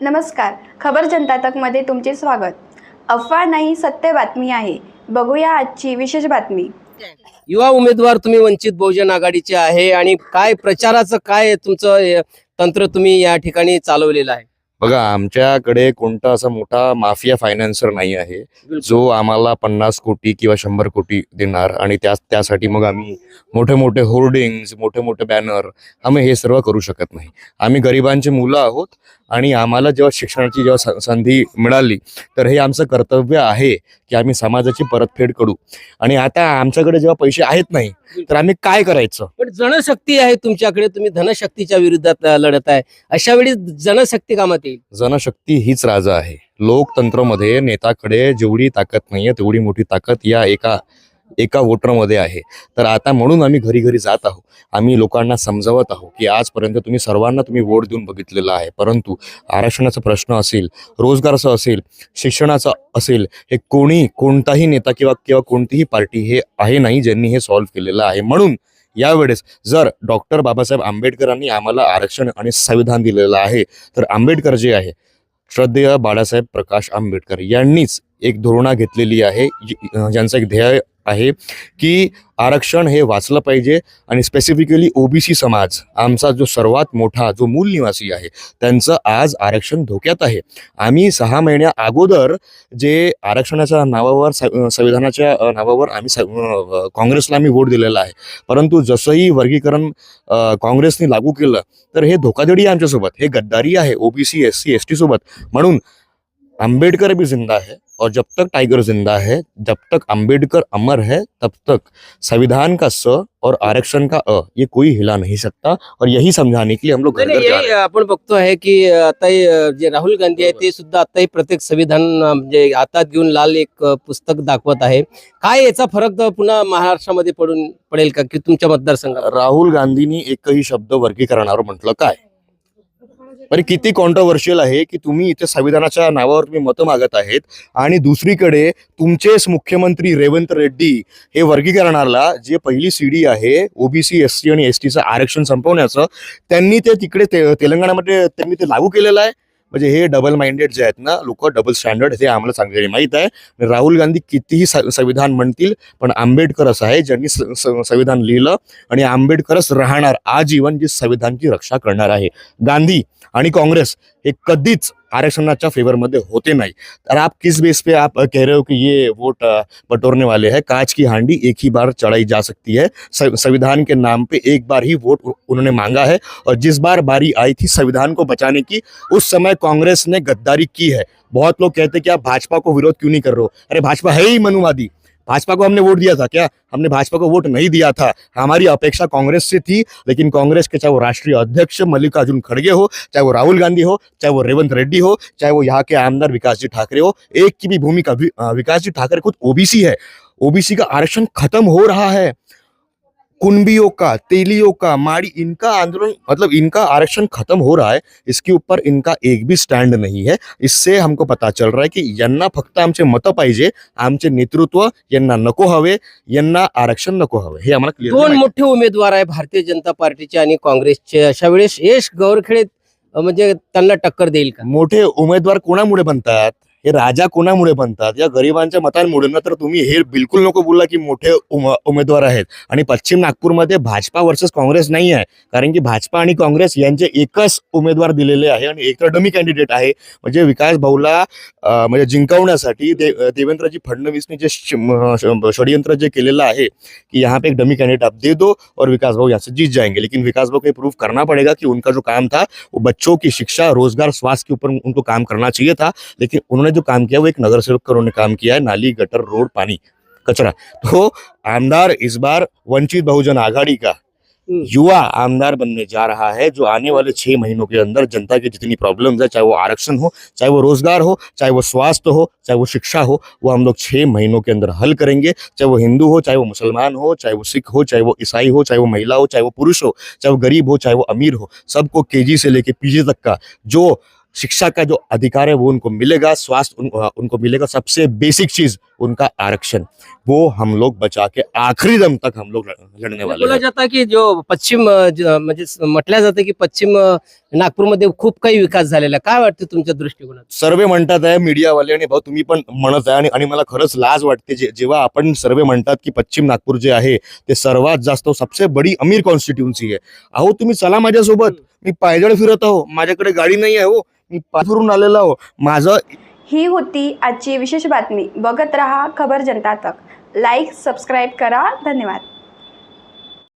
नमस्कार. खबर जनता तकमध्ये तुमचे स्वागत. अफवा नाही सत्य बातमी आहे. बघूया आजची विशेष बातमी. युवा उमेदवार तुम्ही वंचित बहुजन आघाडीचे आहे आणि काय प्रचाराचं काय तुमचं तंत्र तुम्ही या ठिकाणी चालवलेलं आहे? बघा आमच्याकडे कोणता असा मोठा माफिया फायनान्सर नाही आहे. जो आम्हाला पन्नास कोटी किंवा शंभर कोटी देणार आणि त्या त्यासाठी मग आम्ही मोठे मोठे होर्डिंग्स मोठे मोठे बॅनर आम्ही हे सर्व करू शकत नाही. आम्ही गरिबांची मुलं आहोत. आणि आम्हाला जेव्हा शिक्षणाची जेव्हा संधी मिळाली तर हे आमचं कर्तव्य आहे की आम्ही समाजाची परतफेड करू. आणि आता आमच्याकडे जेव्हा पैसे आहेत नाही तर आम्ही काय करायचं? पण जनशक्ती आहे तुमच्याकडे तुम्ही धनशक्तीच्या विरोधात अ, लढत आहे. अशा वेळी जनशक्ती कामात येईल. जनशक्ती हीच राजा आहे. लोकतंत्रमध्ये नेताकडे जेवढी ताकद नाहीये तेवढी मोठी ताकद या एका एका वोटरमध्ये आहे. तर आता म्हणून आम्ही घरी घरी जात आहोत. आम्ही लोकांना समजावत आहोत की आजपर्यंत तुम्ही सर्वांना तुम्ही वोट देऊन बघितलेलं आहे. परंतु आरक्षणाचा प्रश्न असेल रोजगाराचा असेल शिक्षणाचा असेल हे कोणी कोणताही नेता किंवा किंवा कोणतीही पार्टी हे आहे नाही ज्यांनी हे सॉल्व्ह केलेलं आहे. म्हणून यावेळेस जर डॉक्टर बाबासाहेब आंबेडकरांनी आम्हाला आरक्षण आणि संविधान दिलेलं आहे तर आंबेडकर जे आहे श्रद्धेय बाळासाहेब प्रकाश आंबेडकर यांनीच एक धोरणा घेतलेली आहे ज्यांचं एक ध्येय आहे की आरक्षण हे वाचलं पाहिजे. आणि स्पेसिफिकली ओबीसी समाज आमचा जो सर्वात मोठा जो मूल निवासी आहे त्यांचं आज आरक्षण धोक्यात आहे. आम्ही सहा महिन्या अगोदर जे आरक्षणाच्या नावावर संविधानाच्या नावावर आम्ही काँग्रेसला आम्ही वोट दिलेला आहे. परंतु जसंही वर्गीकरण काँग्रेसने लागू केलं तर हे धोकाधडी आहे आमच्यासोबत. हे गद्दारी आहे OBC S C S T सोबत. म्हणून अंबेडकर भी जिंदा है और जब तक टाइगर जिंदा है जब तक अंबेडकर अमर है तब तक संविधान का स और आरक्षण का अ ये कोई हिला नहीं सकता और यही समझाने के लिए हम लोग हैं। आपण बघतो आहे की आता हे, जे राहुल गांधी आहे ते सुद्धा आताही प्रत्येक संविधान म्हणजे हातात घेऊन लाल एक पुस्तक दाखवत आहे. काय याचा फरक पुन्हा महाराष्ट्रामध्ये पडून पडेल का? की तुमच्या मतदारसंघात राहुल गांधींनी एकही शब्द वर्गीकरणावर म्हटलं काय? म्हणजे किती कॉन्ट्रोवर्शियल आहे की तुम्ही इथे संविधानाच्या नावावर तुम्ही मतं मागत आहेत? आणि दुसरीकडे तुमचेच मुख्यमंत्री रेवंत रेड्डी हे वर्गीकरणाला जे पहिली सीडी आहे ओबीसी एस टी आणि एस टीचं आरक्षण संपवण्याचं त्यांनी ते तिकडे ते- तेलंगणामध्ये त्यांनी ते लागू केलेलं आहे? म्हणजे हे डबल माइंडेड जे आहेत ना लोक डबल स्टँडर्ड हे आम्हाला चांगले माहीत आहे. राहुल गांधी कितीही संविधान म्हणतील पण आंबेडकरच आहे ज्यांनी संविधान लिहिलं आणि आंबेडकरच राहणार आजीवन जी संविधानची रक्षा करणार आहे. गांधी आणि काँग्रेस हे कधीच आरक्षणाच्या फेवरमध्ये होते नाही. तर आप किस बेस पे आप कह रहे हो कि ये वोट बटोरने वाले हैं? कांच की हांडी एक ही बार चढ़ाई जा सकती है। संविधान के नाम पे एक बार ही वोट उन्होंने मांगा है और जिस बार बारी आई थी संविधान को बचाने की, उस समय कांग्रेस ने गद्दारी की है। बहुत लोग कहते हैं कि आप भाजपा को विरोध क्यों नहीं कर रहे हो? अरे भाजपा है ही मनुवादी। भाजपा को हमने वोट दिया था, क्या? हमने भाजपा को वोट नहीं दिया था। हमारी अपेक्षा कांग्रेस से थी, लेकिन कांग्रेस के चाहे वो राष्ट्रीय अध्यक्ष मल्लिकार्जुन खड़गे हो, चाहे वो राहुल गांधी हो, चाहे वो रेवंत रेड्डी हो, चाहे वो यहाँ के आमदार विकास जी ठाकरे हो, एक की भी भूमिका विकास जी ठाकरे खुद ओबीसी है। ओबीसी का आरक्षण खत्म हो रहा है। कुंबियों का तेलियों का माड़ी इनका आंदोलन मतलब इनका आरक्षण खत्म हो रहा है इसके ऊपर इनका एक भी स्टँड नाही है। इससे हमको पता चल रहा है की यांना फक्त आमचे मतं पाहिजे आमचे नेतृत्व यांना नको हवे यांना आरक्षण नको हवे हे आम्हाला दोन क्लिअर मोठे उमेदवार आहे भारतीय जनता पार्टीचे आणि काँग्रेसचे. अशा वेळेस यश गौरखेडे म्हणजे त्यांना टक्कर देईल का? मोठे उमेदवार कोणामुळे बनतात? हे राजा कोणामुळे बनतात? या गरिबांच्या मतांमुळे ना तर तुम्ही हे बिलकुल नको बोलला की मोठे उम- उमेदवार आहेत. आणि पश्चिम नागपूरमध्ये भाजपा वर्सेस काँग्रेस नाही आहे. कारण की भाजपा आणि काँग्रेस यांचे एकच उमेदवार दिलेले आहे आणि एक डमी कॅन्डिडेट आहे. म्हणजे विकास भाऊला म्हणजे जिंकवण्यासाठी दे देवेंद्रजी फडणवीसने जे षडयंत्र जे केलेलं आहे कि यहाँ पे एक डमी कैंडिडेट आप दे दो और विकास भाऊ यहाँ से जीत जाएंगे. लेकिन विकास भाऊ को प्रूव करना पड़ेगा कि उनका जो काम था वो बच्चों की शिक्षा रोजगार स्वास्थ्य के ऊपर उनको काम करना चाहिए था. लेकिन उन्होंने जो काम किया वो एक नगर सेवक का उन्होंने काम किया है नाली गटर रोड पानी कचरा तो आमदार इस बार वंचित बहुजन आघाड़ी का हम्म। युवा आमदार बनने जा रहा है जो आने वाले छह महीनों के अंदर जनता की जितनी प्रॉब्लम्स है चाहे वो आरक्षण हो चाहे वो रोज़गार हो चाहे वो स्वास्थ्य हो चाहे वो शिक्षा हो वो हम लोग छह महीनों के अंदर हल करेंगे चाहे वो हिंदू हो चाहे वो मुसलमान हो चाहे वो सिख हो चाहे वो ईसाई हो चाहे वो महिला हो चाहे वो पुरुष हो चाहे वो गरीब हो चाहे वो अमीर हो सबको केजी से लेके पीजी तक का जो शिक्षा का जो अधिकार है वो उनको मिलेगा स्वास्थ्य उन, उनको मिलेगा। सबसे बेसिक चीज उनका आरक्षण। वो हम लोग बचा के आखिरी दम तक हम लोग लड़- लड़ने वाले बोला हैं। जाता की जो पश्चिम म्हणजे स- म्हटलं जातं की पश्चिम नागपूरमध्ये खूप काही विकास झालेला. काय वाटतं तुमच्या दृष्टिकोनात? सर्वे म्हणतात आहे मीडियावाले आणि भाऊ तुम्ही पण म्हणत आहे आणि मला खरंच लाज वाटते जेव्हा आपण सर्वे म्हणतात की पश्चिम नागपूर जे आहे ते सर्वात जास्त सबसे बडी अमीर कॉन्स्टिट्युन्सी आहे. अहो तुम्ही चला माझ्यासोबत. मी पायदळ फिरत आहो. माझ्याकडे गाडी नाही आहे हो. मी पाय फिरून आलेलो आहो. माझं ही होती आजची विशेष बातमी. बघत रहा खबर जनता तक. लाईक सबस्क्राईब करा. धन्यवाद.